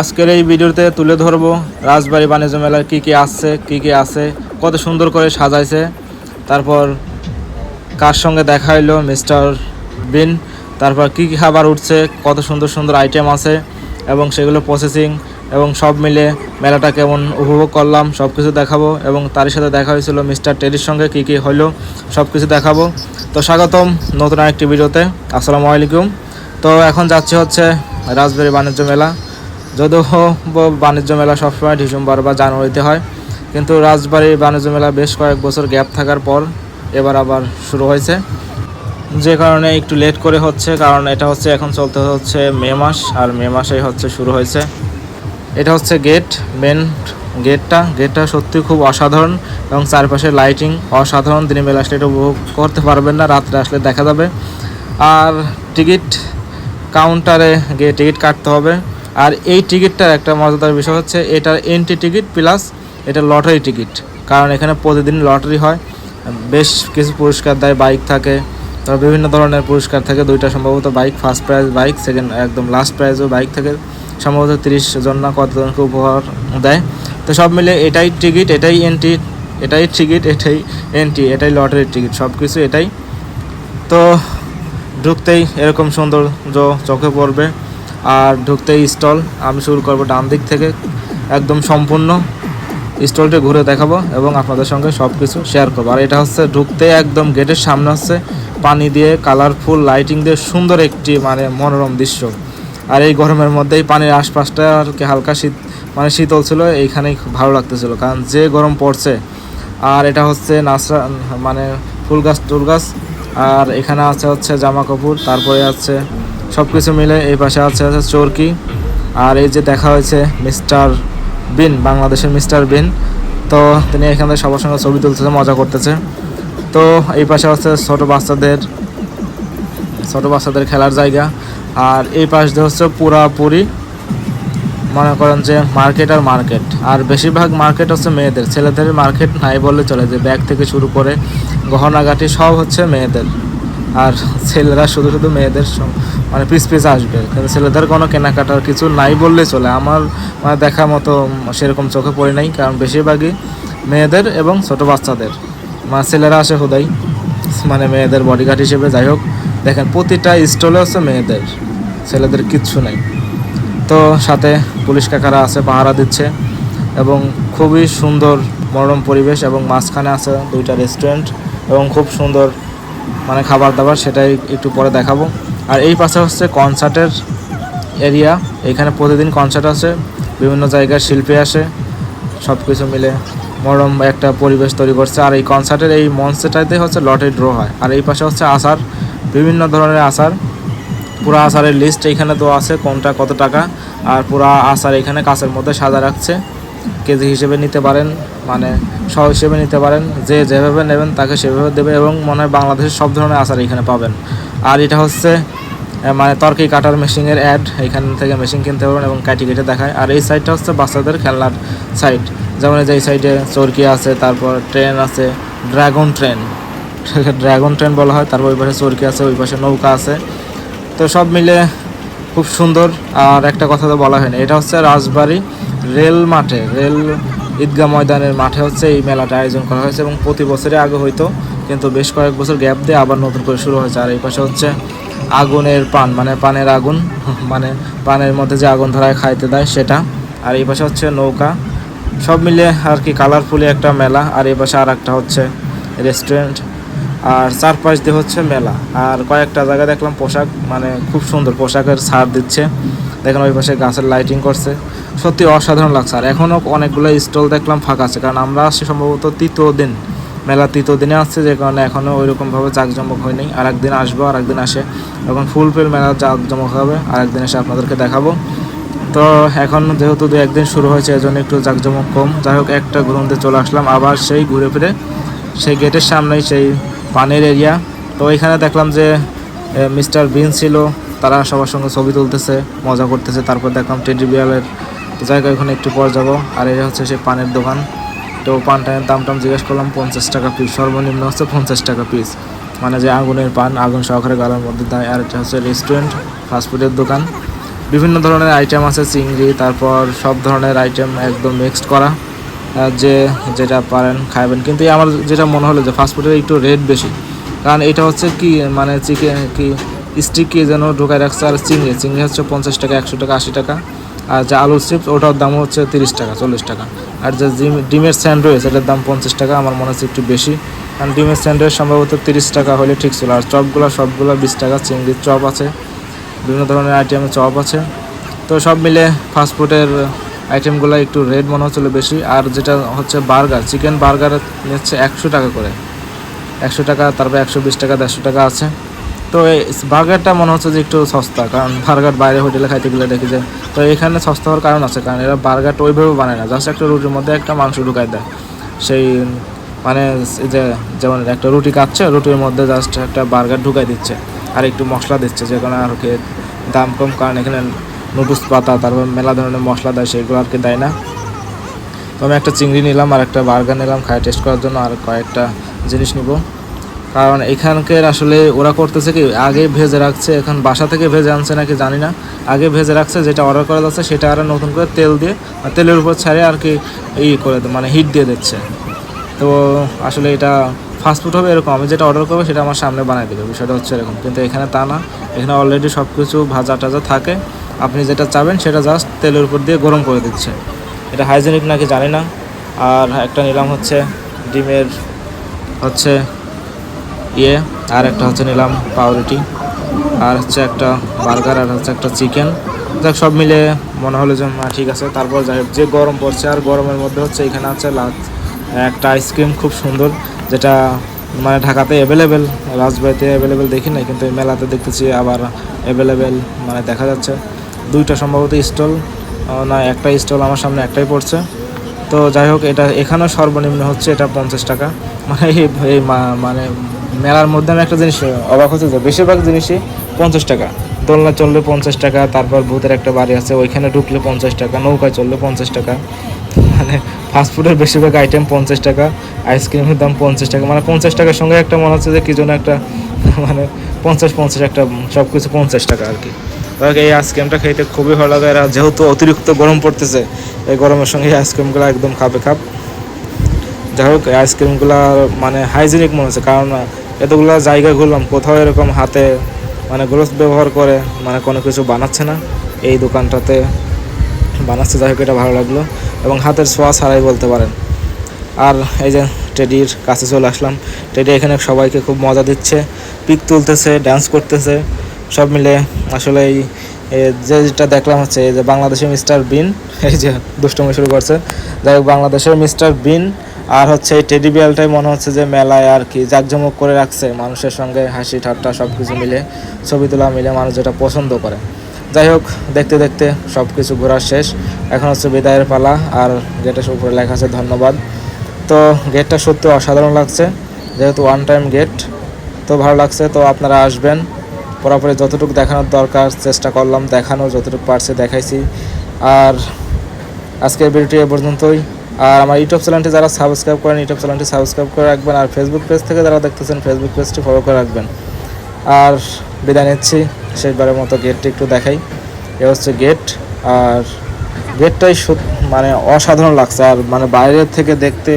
আজকের এই ভিডিওতে তুলে ধরবো রাজবাড়ি বাণিজ্য মেলার কী কী আসছে, কী কী আছে, কত সুন্দর করে সাজাইছে। তারপর কার সঙ্গে দেখা হইল, মিস্টার বিন। তারপর কী কী খাবার উঠছে, কত সুন্দর সুন্দর আইটেম আছে, এবং সেগুলো প্রসেসিং এবং সব মিলে মেলাটা কেমন উপভোগ করলাম সব কিছু দেখাবো। এবং তার সাথে দেখা হয়েছিল মিস্টার টেরির সঙ্গে কী কী হইল সব কিছু দেখাবো। তো স্বাগতম নতুন আরেকটি ভিডিওতে। আসসালামু আলাইকুম। তো এখন যাচ্ছে হচ্ছে রাজবাড়ি বাণিজ্য মেলা। যদিও বাণিজ্য মেলা সবসময় ডিসেম্বর বা জানুয়ারিতে হয়, কিন্তু রাজবাড়ির বাণিজ্য মেলা বেশ কয়েক বছর গ্যাপ থাকার পর এবার আবার শুরু হয়েছে। যে কারণে একটু লেট করে হচ্ছে, কারণ এটা হচ্ছে এখন চলতে হচ্ছে মে মাস, আর মে মাসেই হচ্ছে শুরু হয়েছে। এটা হচ্ছে গেট মেন গেটটা গেটটা সত্যি খুব অসাধারণ এবং চারপাশে লাইটিং অসাধারণ। দিনের বেলা আসলে এটা উপভোগ করতে পারবেন না, রাত্রে আসলে দেখা যাবে। আর টিকিট কাউন্টারে গিয়ে টিকিট কাটতে হবে। আর এই টিকিটটার একটা মজাদার বিষয় হচ্ছে এটার এন্ট্রি টিকিট প্লাস এটা লটারি টিকিট কারণ এখানে প্রতিদিন লটারি হয়, বেশ কিছু পুরস্কার দেয় বাইক থাকে, তারপর বিভিন্ন ধরনের পুরস্কার থাকে, দুইটা সম্ভবত bike first prize bike second একদম লাস্ট প্রাইজও বাইক থাকে, সম্ভবত তিরিশ জন না কতজনকে উপহার দেয়। তো সব মিলে এটাই টিকিট এটাই এন্ট্রি এটাই টিকিট এটাই এন্ট্রি এটাই লটারির টিকিট সব কিছু এটাই। তো ঢুকতেই এরকম সৌন্দর্য চোখে পড়বে। আর ঢুকতে স্টল। আমি শুরু করব ডান দিক থেকে। একদম সম্পূর্ণ স্টলটি ঘুরে দেখাবো এবং আপনাদের সঙ্গে সব কিছু শেয়ার করব। আর এটা হচ্ছে ঢুকতে একদম গেটের সামনে হচ্ছে পানি দিয়ে কালারফুল লাইটিং দিয়ে সুন্দর একটি মানে মনোরম দৃশ্য। আর এই গরমের মধ্যেই পানির আশপাশটা আর কি হালকা শীত মানে শীতল ছিল, এইখানেই ভালো লাগতেছিল। কারণ যে গরম পড়ছে, আর এটা হচ্ছে নাচরা মানে ফুল গাছ, টুল গাছ। আর এখানে আছে হচ্ছে জামা কাপড়, তারপরে আছে সব কিছু মিলে এই পাশে আছে হচ্ছে চরকি। আর এই যে দেখা হয়েছে মিস্টার বিন, বাংলাদেশের মিস্টার বিন। তো তিনি এখান থেকে সবার সঙ্গে ছবি তুলতেছে, মজা করতেছে। তো এই পাশে হচ্ছে ছোট বাচ্চাদের ছোট বাচ্চাদের খেলার জায়গা। আর এই পাশ দিয়ে হচ্ছে পুরাপুরি মনে করেন যে মার্কেট আর মার্কেট। আর বেশিরভাগ মার্কেট হচ্ছে মেয়েদের। ছেলেদের মার্কেট নাই বললে চলে যে ব্যাগ থেকে শুরু করে গহনাগাটি সব হচ্ছে মেয়েদের। আর ছেলেরা শুধু শুধু মেয়েদের মানে পিস পিস আসবে। কিন্তু ছেলেদের কোনো কেনাকাটার কিছু নাই বললেই চলে। আমার মানে দেখা মতো সেরকম চোখে পড়ে নাই, কারণ বেশিরভাগই মেয়েদের এবং ছোট বাচ্চাদের। মানে ছেলেরা আসে হুদাই মানে মেয়েদের বডিগার্ড হিসেবে। যাই হোক, দেখেন, প্রতিটা স্টলে হচ্ছে মেয়েদের। ছেলেদের কিচ্ছু নেই। তো সাথে পুলিশ কাকারা আছে, পাহারা দিচ্ছে। এবং খুবই সুন্দর মনোরম পরিবেশ এবং মাঝখানে আছে দুইটা রেস্টুরেন্ট এবং খুব সুন্দর মানে খাবার দাবার সেটাই একটু পরে দেখাবো। আর এই পাশে হচ্ছে কনসার্টের এরিয়া। এখানে প্রতিদিন কনসার্ট আছে বিভিন্ন জায়গার শিল্পী আসে সব কিছু মিলে মনোরম একটা পরিবেশ তৈরি করছে। আর এই কনসার্টের এই মঞ্চটাতে হচ্ছে লটারি ড্র হয়। আর এই পাশে হচ্ছে আচার বিভিন্ন ধরনের আচার পুরো আচারের লিস্ট এইখানে তো আছে কোনটা কত টাকা। আর পুরো আচার এখানে কাছের মধ্যে সাজা রাখছে। কেজি হিসেবে নিতে পারেন মানে শ হিসেবে নিতে পারেন, যে যেভাবে নেবেন তাকে সেভাবে দেবে এবং মনে হয় বাংলাদেশের সব ধরনের আচার এখানে পাবেন। আর এটা হচ্ছে মানে তরকি কাটার মেশিনের অ্যাড এখান থেকে মেশিন কিনতে পারবেন এবং কাটি কেটে দেখায়। আর এই সাইডটা হচ্ছে বাচ্চাদের খেলনার সাইড যেমন এই যে এই সাইডে চরকি আছে, তারপর ট্রেন আছে ড্রাগন ট্রেন ড্রাগন ট্রেন বলা হয়, তারপর ওই পাশে চরকি আছে, ওই পাশে নৌকা আছে। তো সব মিলে খুব সুন্দর। আর একটা কথা তো বলা হয়নি এটা হচ্ছে রাজবাড়ি। রেল মাঠে, রেল ঈদগাহ ময়দানের মাঠে হচ্ছে এই মেলাটা আয়োজন করা হয়েছে এবং প্রতি বছরে আগে হইতো, কিন্তু বেশ কয়েক বছর গ্যাপ দিয়ে আবার নতুন করে শুরু হয়েছে। আর এই পাশে হচ্ছে আগুনের পান মানে পানের আগুন মানে পানের মধ্যে যে আগুন ধরায় খাইতে দেয় সেটা। আর এই পাশে হচ্ছে নৌকা। সব মিলিয়ে আর কি কালারফুলি একটা মেলা, আর এই পাশে আর একটা হচ্ছে রেস্টুরেন্ট আর চারপাশ দিয়ে হচ্ছে মেলা। আর কয়েকটা জায়গায় দেখলাম পোশাক মানে খুব সুন্দর পোশাকের ছাড় দিচ্ছে। দেখেন ওই পাশে গাছের লাইটিং করছে। সত্যি অসাধারণ লাগছে। আর এখনও অনেকগুলো স্টল দেখলাম ফাঁকা আছে। কারণ আমরা আসছি সম্ভবত তৃতীয় দিন। মেলা তৃতীয় দিনে আসছে, যে কারণে এখনও ওইরকমভাবে জাঁকজমক হয়নি আর একদিন আসব আর একদিন আসে। এখন ফুল ফিল মেলা জাঁকজমক হবে। আর একদিন এসে আপনাদেরকে দেখাবো। তো এখন যেহেতু দু একদিন শুরু হয়েছে, এজন্য একটু জাঁকজমক কম। যাই হোক, একটা ঘুরতে চলে আসলাম। আবার সেই ঘুরে ফিরে সেই গেটের সামনেই সেই পানির এরিয়া তো এখানে দেখলাম যে মিস্টার বিন ছিল, তারা সবার সঙ্গে ছবি তুলতেছে, মজা করতেছে। তারপর দেখলাম টেডি বিয়ালের জায়গা ওখানে একটু পর যাব, আর এটা হচ্ছে সেই পানের দোকান। তো পান টানের দাম টাম জিজ্ঞেস করলাম, পঞ্চাশ টাকা পিস সর্বনিম্ন হচ্ছে পঞ্চাশ টাকা পিস মানে যে আগুনের পান, আগুন সহকারে গালার মধ্যে দেয়, আর এটা হচ্ছে রেস্টুরেন্ট ফাস্টফুডের দোকান। বিভিন্ন ধরনের আইটেম আছে, চিংড়ি, তারপর সব ধরনের আইটেম একদম মিক্সড করা যে যেটা পারেন খাবেন কিন্তু আমার যেটা মনে হলো যে ফাস্টফুডের একটু রেট বেশি। কারণ এটা হচ্ছে কি মানে চিকেন কি স্টিক যেন ঢোকায় রাখছে আর চিংড়ি। চিংড়ি হচ্ছে পঞ্চাশ টাকা, একশো টাকা, আশি টাকা। আর যে আলুর চিপস ওটার দাম হচ্ছে তিরিশ টাকা, চল্লিশ টাকা। আর যে ডিম- ডিমের স্যান্ডউইচ, এটার দাম পঞ্চাশ টাকা, আমার মনে হচ্ছে একটু বেশি। কারণ ডিমের স্যান্ডউইচ সম্ভবত তিরিশ টাকা হলে ঠিক ছিল। আর চপগুলো, সবগুলো বিশ টাকা, চিংড়ির চপ আছে। বিভিন্ন ধরনের আইটেমের চপ আছে। তো সব মিলে ফাস্টফুডের আইটেমগুলো একটু রেট মনে হচ্ছিল বেশি। আর যেটা হচ্ছে বার্গার চিকেন বার্গার নিচ্ছে একশো টাকা করে। একশো টাকা, তারপর একশো বিশ টাকা, দেড়শো টাকা আছে। তো এই বার্গারটা মনে হচ্ছে যে একটু সস্তা, কারণ বার্গার বাইরে হোটেলে খাইতে গেলে দেখি যে, তো এখানে সস্তা হওয়ার কারণ আছে, কারণ এরা বার্গারটা ওইভাবে বানায় না জাস্ট একটা রুটির মধ্যে একটা মাংস ঢুকাই দেয়। সেই মানে যে, যেমন একটা রুটি কাটছে রুটির মধ্যে জাস্ট একটা বার্গার ঢুকাই দিচ্ছে, আর একটু মশলা দিচ্ছে, যে কারণে আর কি দাম কম, কারণ এখানে নুডলস পাতা, তারপর মেলা ধরনের মশলা দেয়, সেগুলো আর কি দেয় না। তো আমি একটা চিংড়ি নিলাম আর একটা বার্গার নিলাম খাই টেস্ট করার জন্য আর কয়েকটা জিনিস নিব। কারণ এখানকার আসলে ওরা করতেছে কি, আগে ভেজে রাখছে, এখন বাসা থেকে ভেজে আনছে নাকি জানি না। আগে ভেজে রাখছে, যেটা অর্ডার করা যাচ্ছে সেটা আর নতুন করে তেল দিয়ে আর তেলের উপর ছাড়ে আর কি ই করে মানে হিট দিয়ে দিচ্ছে। তো আসলে এটা ফাস্টফুড হবে এরকম, আমি যেটা অর্ডার করব সেটা আমার সামনে বানিয়ে দেবে, বিষয়টা হচ্ছে এরকম। কিন্তু এখানে তা না, এখানে অলরেডি সব কিছু ভাজা টাজা থাকে। আপনি যেটা চাবেন সেটা জাস্ট তেলের উপর দিয়ে গরম করে দিচ্ছে। এটা হাইজেনিক নাকি জানি না। আর একটা নিলাম হচ্ছে ডিমের হচ্ছে ইয়ে আর একটা হচ্ছে নিলাম পাউরুটি, আর হচ্ছে একটা বার্গার, আর হচ্ছে একটা চিকেন। দেখ সব মিলে মনে হলো যে না ঠিক আছে। তারপর যাই যে গরম পড়ছে, আর গরমের মধ্যে হচ্ছে এখানে আছে একটা আইসক্রিম খুব সুন্দর, যেটা মানে ঢাকাতে অ্যাভেলেবেল রাজবাড়িতে অ্যাভেলেবেল দেখি না কিন্তু মেলাতে দেখতেছি আবার অ্যাভেলেবেল মানে দেখা যাচ্ছে। দুইটা সম্ভবত স্টল না একটা স্টল আমার সামনে, একটাই পড়ছে। তো যাই হোক, এটা এখানেও সর্বনিম্ন হচ্ছে, এটা পঞ্চাশ টাকা। মানে এই মানে মেলার মধ্যে আমি একটা জিনিস অবাক হচ্ছে যে, বেশিরভাগ জিনিসই পঞ্চাশ টাকা। দোলনা চললে পঞ্চাশ টাকা, তারপর ভূতের একটা বাড়ি আছে, ওইখানে ঢুকলে পঞ্চাশ টাকা, নৌকায় চললে পঞ্চাশ টাকা। মানে ফাস্টফুডের বেশিরভাগ আইটেম পঞ্চাশ টাকা আইসক্রিমের দাম পঞ্চাশ টাকা। মানে পঞ্চাশ টাকার সঙ্গে একটা মনে হচ্ছে যে, কী জন্য একটা মানে পঞ্চাশ পঞ্চাশ, একটা সব কিছু পঞ্চাশ টাকা আর কি। তবে এই আইসক্রিমটা খেতে খুবই ভালো লাগে। আর যেহেতু অতিরিক্ত গরম পড়তেছে, এই গরমের সঙ্গে এই আইসক্রিমগুলো একদম খাবে খাপ। যাই হোক, এই আইসক্রিমগুলো মানে হাইজেনিক মনে হচ্ছে, কারণ এতগুলো জায়গা ঘুরলাম, কোথাও এরকম হাতে মানে গ্লোভস ব্যবহার করে মানে কোনো কিছু বানাচ্ছে না। এই দোকানটাতে বানাচ্ছে, যাই হোক, এটা ভালো লাগল। এবং হাতের ছোঁয়া ছাড়াই বলতে পারেন। আর এই যে টেডির কাছে চলে আসলাম। টেডি এখানে সবাইকে খুব মজা দিচ্ছে। পিক তুলতেছে ড্যান্স করতেছে। সব মিলে আসলে এই যে যেটা দেখলাম হচ্ছে যে বাংলাদেশের মিস্টার বিন, এই যে দুষ্টমি শুরু করছে। যাই হোক, বাংলাদেশের মিস্টার বিন আর হচ্ছে এই টেডি বিয়ালটাই মনে হচ্ছে যে মেলায় আর কি জাঁকজমক করে রাখছে, মানুষের সঙ্গে হাসি, ঠাট্টা সব কিছু মিলে, ছবি তোলা মিলে মানুষ যেটা পছন্দ করে। যাই হোক, দেখতে দেখতে সব কিছু ঘোরা শেষ। এখন হচ্ছে বিদায়ের পালা আর গেটের উপরে লেখা আছে ধন্যবাদ। তো গেটটা সত্যি অসাধারণ লাগছে, যেহেতু ওয়ান টাইম গেট তো ভালো লাগছে। তো আপনারা আসবেন। পুরোপুরি যতটুকু দেখানোর দরকার, চেষ্টা করলাম দেখানোর যতটুকু পারছে দেখাইছি। আর আজকের ভিডিওটি এ পর্যন্তই। আর আমার ইউটিউব চ্যানেলটি যারা সাবস্ক্রাইব করেন, ইউটিউব চ্যানেলটি সাবস্ক্রাইব করে রাখবেন। আর ফেসবুক পেজ থেকে যারা দেখতেছেন ফেসবুক পেজটি ফলো করে রাখবেন। আর বিদায় নিচ্ছি। শেষবারের মতো গেটটি একটু দেখাই। এ হচ্ছে গেট আর গেটটাই মানে অসাধারণ লাগছে। আর মানে বাইরের থেকে দেখতে